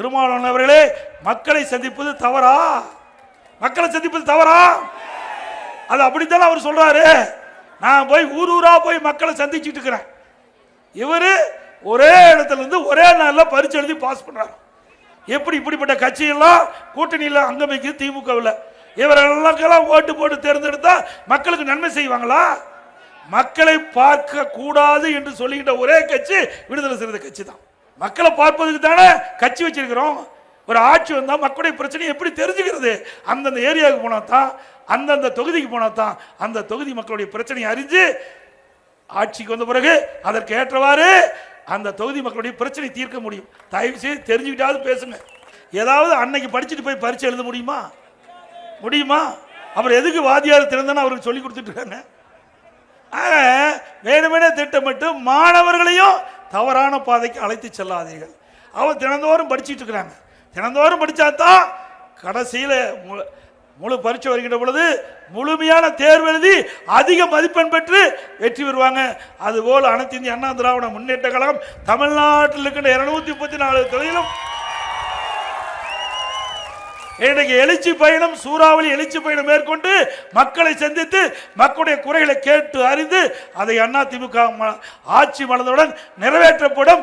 திருமாவளவன் அவர்களே மக்களை சந்திப்பது தவறா? மக்களை சந்திப்பது தவறா? அது அப்படித்தானே அவர் சொல்றாரு. நான் போய் ஊர் ஊரா போய் மக்களை சந்திச்சுட்டு இருக்கிறேன். இவர் ஒரே இடத்துல இருந்து ஒரே நாளில் பரிச்சு எழுதி பாஸ் பண்ணுறாரு எப்படி இப்படிப்பட்ட கட்சியெல்லாம் கூட்டணியில் அங்கமைக்கு திமுகவில்? இவரெல்லாம் ஓட்டு போட்டு தேர்ந்தெடுத்தா மக்களுக்கு நன்மை செய்வாங்களா? மக்களை பார்க்க கூடாது என்று சொல்லுகின்ற ஒரே கட்சி விடுதலை சிறுத்தை கட்சி தான் மக்களை பார்ப்பதுக்கு தானே கட்சி வச்சிருக்கிறோம். ஒரு ஆட்சி வந்தால் மக்களுடைய பிரச்சனையை எப்படி தெரிஞ்சுக்கிறது? அந்தந்த ஏரியாவுக்கு போனா தான் அந்தந்த தொகுதிக்கு போனா தான் அந்த தொகுதி மக்களுடைய பிரச்சனையை அறிஞ்சு ஆட்சிக்கு வந்த பிறகு அதற்கு ஏற்றவாறு அந்த தொகுதி மக்களுடைய பிரச்சனை தீர்க்க முடியும். தயவு செய்து தெரிஞ்சுக்கிட்டாவது பேசுங்க. ஏதாவது அன்னைக்கு படிச்சுட்டு போய் பரீட்சை எழுத முடியுமா? முடியுமா? அப்புறம் எதுக்கு வாத்தியார் திறந்தன்னு அவருக்கு சொல்லி கொடுத்துட்டு இருக்காங்க. ஆக, வேணுமெனே திட்டமிட்டு மாணவர்களையும் தவறான பாதைக்கு அழைத்து செல்லாதீர்கள். அவள் தினந்தோறும் படிச்சிட்டு இருக்கிறாங்க. தினந்தோறும் படித்தா தான் கடைசியில் மு- முழு பரீட்சை வருகின்ற பொழுது முழுமையான தேர்வு எழுதி அதிக மதிப்பெண் பெற்று வெற்றி பெறுவாங்க. அதுபோல் அனைத்து இந்திய அண்ணா திராவிட முன்னேற்ற கழகம் தமிழ்நாட்டில் இருக்கின்ற இருநூத்தி முப்பத்தி நாலு தொழிலும் இன்றைக்கு எழுச்சி பயணம் சூறாவளி எழுச்சி பயணம் மேற்கொண்டு மக்களை சந்தித்து மக்களுடைய குறைகளை கேட்டு அறிந்து அதை அண்ணா திமுக ஆட்சி மலர்ந்தவுடன் நிறைவேற்றப்படும்.